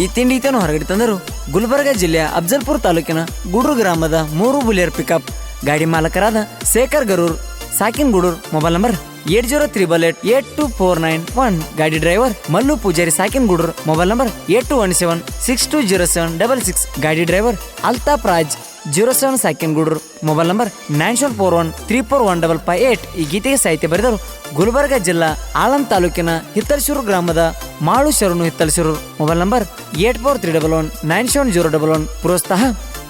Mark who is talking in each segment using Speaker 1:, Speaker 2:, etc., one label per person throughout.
Speaker 1: ಈ ತಿಂಡಿ ಈತನು ಹೊರಗಡೆ ತಂದರು. ಗುಲ್ಬರ್ಗ ಜಿಲ್ಲೆಯ ಅಫಜಲ್ಪುರ್ ತಾಲೂಕಿನ ಗುಡ್ರು ಗ್ರಾಮದ ಮೂರು ಬುಲಿಯರ್ ಪಿಕಪ್. ಗಾಡಿ ಮಾಲಕರಾದ Shekhar Garur, ಸಾಕಿನ್ Gudur mobile number eight zero triple eight eight two four nine one. ಗಾಡಿ driver Mallu Pujari ಸಾಕಿನ್ Gudur mobile number eight two one seven six two zero seven double six. ಗಾಡಿ driver Altaf Raj. Zero seven second Gudur, mobile number nine seven four one three four one double five eight ಈ ಗೀತೆಗೆ ಸಾಹಿತ್ಯ ಬರೆದರು ಗುಲ್ಬರ್ಗ ಜಿಲ್ಲಾ ಆಳಂದ್ ತಾಲೂಕಿನ ಹಿತ್ತಲ್ಸೂರು ಗ್ರಾಮದ Malu Sharanu Hittalsur. Mobile number eight four three double one nine seven zero double one ಪ್ರೋತ್ಸಾಹ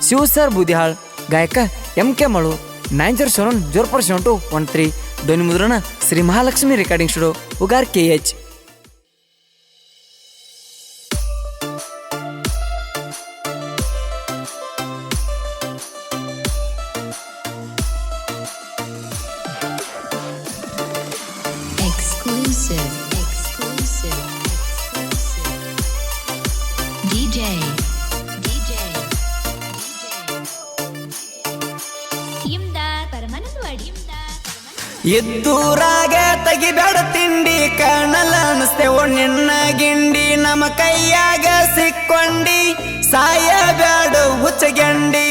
Speaker 1: Shiva sir Boodihal, ಗಾಯಕ M K Malu nine zero seven zero four seven two one three. ಧ್ವನಿ ಮುದ್ರಣ Shri Mahalakshmi recording studio, Ugar K H. ಎದ್ದೂರಾಗ ತೆಗಿಬೇಡ ತಿಂಡಿ ಕಾಣಲ್ಲ ಅನಿಸ್ತೇವೋ ನಿನ್ನ ಗಿಂಡಿ, ನಮ್ಮ ಕೈಯಾಗ ಸಿಕ್ಕೊಂಡಿ ಸಾಯಬೇಡ ಹುಚ್ಚಗಂಡಿ.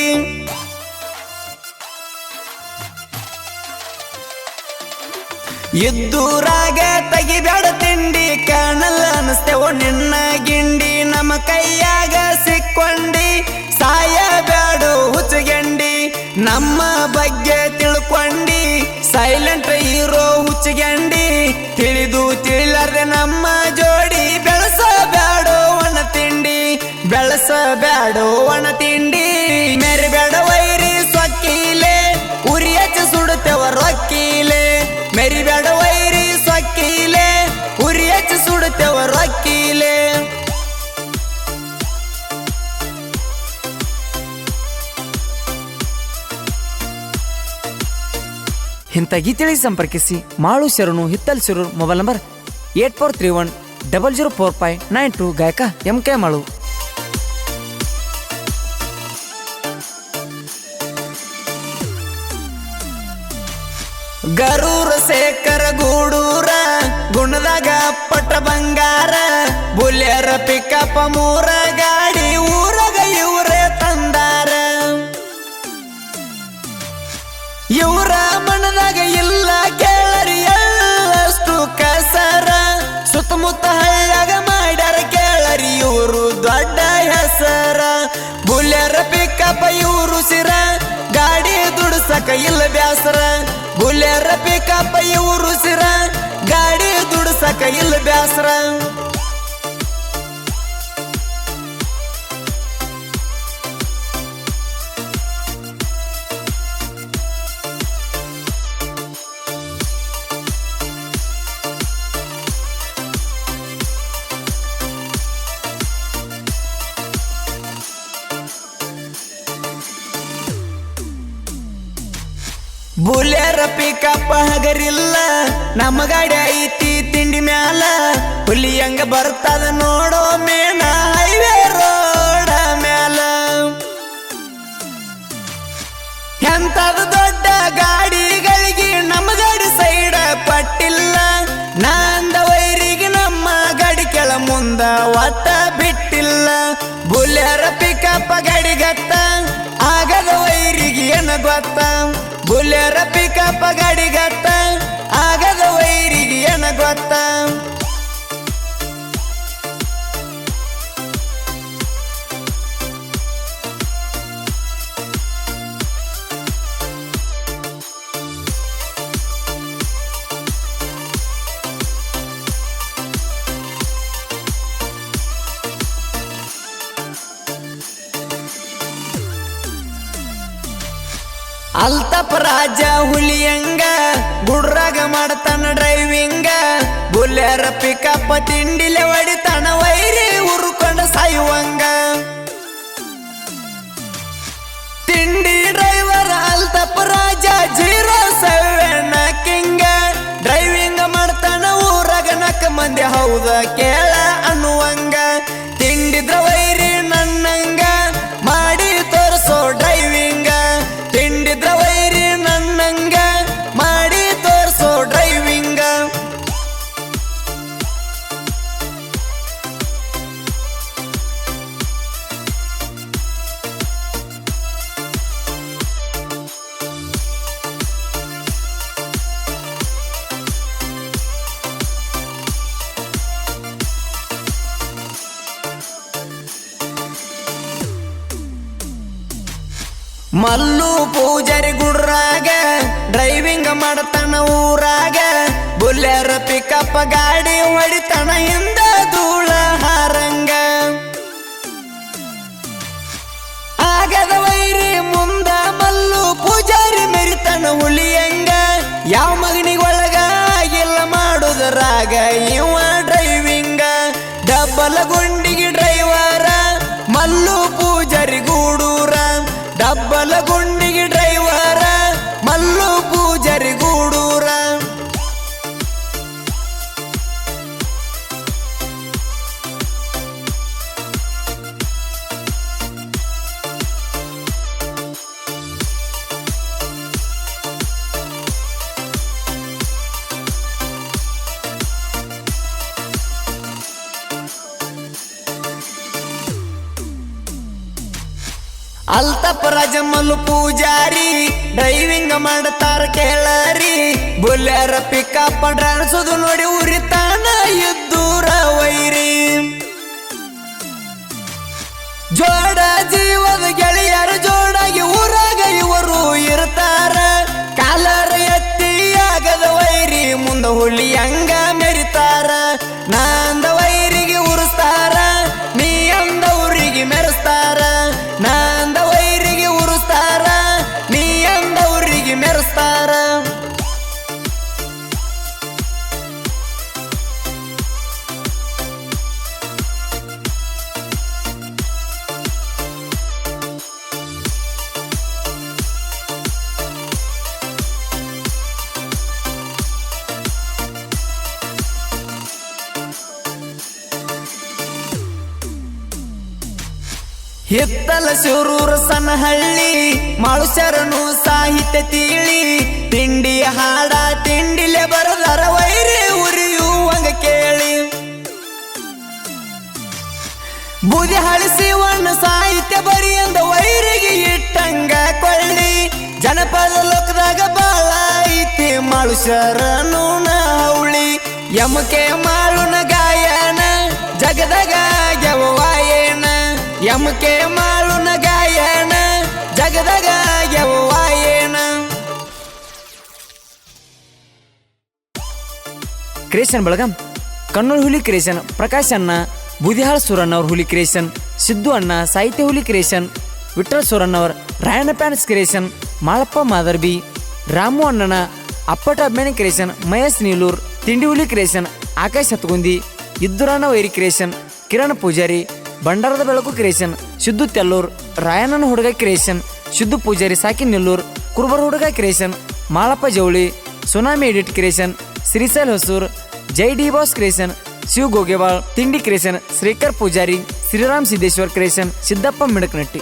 Speaker 1: ಎದ್ದೂರಾಗ ತೆಗಿಬೇಡ ತಿಂಡಿ ಕಾಣಲ್ಲ ಅನಿಸ್ತೇವೋ ನಿನ್ನ ಗಿಂಡಿ, ನಮ್ಮ ಕೈಯಾಗ ಸಿಕ್ಕೊಂಡಿ ಸಾಯಬೇಡ ಹುಚ್ಚಗಂಡಿ. ನಮ್ಮ ಬಗ್ಗೆ ಇರೋ ಹುಚ್ಚಗಂಡಿ ತಿಳಿದು ತಿಳಿಲಾರ್ದೆ ನಮ್ಮ ಇಂಥ ತಿಳಿ ಸಂಪರ್ಕಿಸಿ. Malu Sharanu, Hittal Shirur, mobile number eight four three one double zero four five nine two ಗಾಯಕ ಎಂ ಕೆ ಮಾಳು. ಗರೂರ ಶೇಖರ ಗೂಡೂರ, ಗುಣದಾಗ ಪಟ್ಟ ಬಂಗಾರ, ಬುಲ್ಯರ ಪಿಕಪ್ಪ ಮೂರ ಬುಲ್ಯರ ಪಿಕಪ್ಪ ಇವರು ಸಿರ? ಗಾಡಿ ದುಡ್ಸಕ ಇಲ್ಲ ಬ್ಯಾಸರ. ಬುಲೆರ ಪಿಕಪ್ ಹಗರಿಲ್ಲ. ನಮ್ಮ ಗಾಡಿ ಐತಿ, ತಿಂಡಿ ಮ್ಯಾಲ. ಹುಲಿ ಹಂಗ ಬರ್ತದ ನೋಡೋ ಮೇನ ಹೈವೇ ರೋಡ ಮ್ಯಾಲ. ಎಂತದ ದೊಡ್ಡ ಗಾಡಿಗಳಿಗೆ ನಮ್ಮ ಗಾಡಿ ಸೈಡ ಪಟ್ಟಿಲ್ಲ. ನಂದ ವೈರಿಗೆ ನಮ್ಮ ಗಾಡಿ ಕೆಳ ಮುಂದ ಒತ್ತ ಬಿಟ್ಟಿಲ್ಲ. ಬುಲೆರ ಪಿಕಪ್ ಗಾಡಿ ಗತ್ತ ಆಗದ ವೈರಿಗೆ ಏನ ಗೊತ್ತ? ಬುಲೆರ ಪಿಕಪ್ಪ ಗಾಡಿ ಅಲ್ತಪ್ಪ ರಾಜ ಹುಲಿಯಂಗ, ಗುಡ್ರಾಗ ಮಾಡ್ತಾನ ಡ್ರೈವಿಂಗ ಬುಲ್ಯಾರ ಪಿಕಪ್ ತಿಂಡಿಲೆ ಹೊಡಿತಾನ ವೈರಿ ಉರುಕೊಂಡು ಸಾಯುವಂಗ. ತಿಂಡಿ driver Altappa Raja zero seven king driving ಮಾಡ್ತಾನ ಊರಾಗ ನಕ್ಕ ಮಂದಿ, ಹೌದ ಕೇಳ ಮಲ್ಲು ಪೂಜಾರಿ ಗುಡ್ರಾಗ ಡ್ರೈವಿಂಗ್ ಮಾಡತನ ಊರಾಗ. ಬುಲ್ಲೆರ ಪಿಕಪ್ ಗಾಡಿ ಹೊಡಿತಾನ ಹಿಂದ ಧೂಳ ಹಾರಂಗ. ಆಗದ ವೈರಿ ಮುಂದ ಮಲ್ಲು ಪೂಜಾರಿ ಮೆರಿತನ ಹುಲಿಯಂಗ. ಯಾವ ಮಗನಿಗೆ ಒಳಗ ಆಗಿಲ್ಲ ಮಾಡುದರಾಗ ಇವ ಡ್ರೈವಿಂಗ ಡಬ್ಬಲ ಗುಂಡಿಗೆ ಅಲ್ತಪ್ಪ ರಾಜಮಲ್ಲು ಪೂಜಾರಿ ಡ್ರೈವಿಂಗ್ ಮಾಡ್ತಾರ ಕೇಳರಿ. ಬುಲ್ಯಾರ ಪಿಕಪ್ ಡ್ರಾನ್ಸೋದು ನೋಡಿ ಉರಿತಾನ ಇದ್ದೂರ ವೈರಿ. ಜೋಡ ಜೀವದ ಗೆಳೆಯರ ಜೋಡಾಗಿ ಊರಾಗ ಇವರು ಇರ್ತಾರ. ಕಾಲರ ಎತ್ತಿ ಆಗದ ವೈರಿ, ಮುಂದ ಹುಲಿ ಹಂಗ ಮೆರಿತಾರ. ನಾಂದ ಹಿತ್ತಲ ಶಿರೂರ ಸನಹಳ್ಳಿ ಮಾಳುಶರನು ಸಾಹಿತ್ಯ ತಿಳಿ ತಿಂಡಿ ಹಾಡ ತಿಂಡಿಲೆ ಬರದರ ವೈರಿ ಉರಿಯುವಂಗ ಕೇಳಿ. ಬೂದಿ ಹಳಿಸಿವಣ್ಣ ಸಾಹಿತ್ಯ ಬರಿ ಅಂದ ವೈರಿಗೆ ಇಟ್ಟಂಗ ಕೊಳ್ಳಿ. ಜನಪದ ಲೋಕದಾಗ ಬಾಳ ಐತಿ ಮಾಳುಶರನು ಯಮಕೆ ಮಾಳುನ ಗಾಯನ ಜಗದಗ ಗೆವಾಯೇನ ಯಮಕೆ ಮಾಳುನ ಗಾಯನ, ಜಗದಗ ಗೆವಾಯೇನ ಕ್ರಿಯೇಷನ್ ಬೆಳಗಾಂ, ಕಣ್ಣೂರು ಹುಲಿ ಕ್ರಿಯೇಷನ್ ಪ್ರಕಾಶ್ ಅಣ್ಣ, ಬುದಿಹಾಳ್ ಸೂರಣ್ಣ ಅವ್ರ ಹುಲಿ ಕ್ರಿಯೇಷನ್ ಸಿದ್ದು ಅಣ್ಣ, ಸಾಹಿತ್ಯ ಹುಲಿ ಕ್ರಿಯೇಷನ್ ವಿಠಲ್ ಸೂರಣ್ಣ ಅವ್ರ ರಾಯಣ್ಣ ಪ್ಯಾನ್ಸ್ ಕ್ರಿಯೇಷನ್ ಮಾಳಪ್ಪ ಮಾದರ್ಬಿ, ರಾಮು ಅಣ್ಣನ, ಅಪ್ಪಟ ಅಭಿಮಾನಿ ಕ್ರಿಯೇಷನ್ ಮಹೇಶ್ ನೀಲೂರ್, ತಿಂಡಿ ಹುಲಿ ಕ್ರಿಯೇಷನ್ ಆಕಾಶ್ ಹತ್ಗುಂದಿ ಇದ್ದುರಾಣ ವೈರಿ ಕ್ರಿಯೇಷನ್ ಕಿರಣ್ ಪೂಜಾರಿ ಬಂಡಾರದ ಬೆಳಕು ಕ್ರಿಯೇಷನ್ ಸಿದ್ದು ತೆಲ್ಲೂರ್, ರಾಯಣ್ಣನ ಹುಡುಗ ಕ್ರಿಯೇಷನ್ ಸಿದ್ದು ಪೂಜಾರಿ ಸಾಕಿ ನೆಲ್ಲೂರ್, ಕುರುಬರ ಹುಡುಗ creation Malappa Javali, tsunami edit creation Shrisal Hosur, Jai D boss creation, Shiv Gogewal ತಿಂಡಿ ಕ್ರಿಯೇಷನ್, ಶ್ರೀಕರ್ ಪೂಜಾರಿ, ಶ್ರೀರಾಮ್ ಸಿದ್ದೇಶ್ವರ್ ಕ್ರಿಯೇಷನ್, ಸಿದ್ದಪ್ಪ ಮಿಡಕನಟ್ಟಿ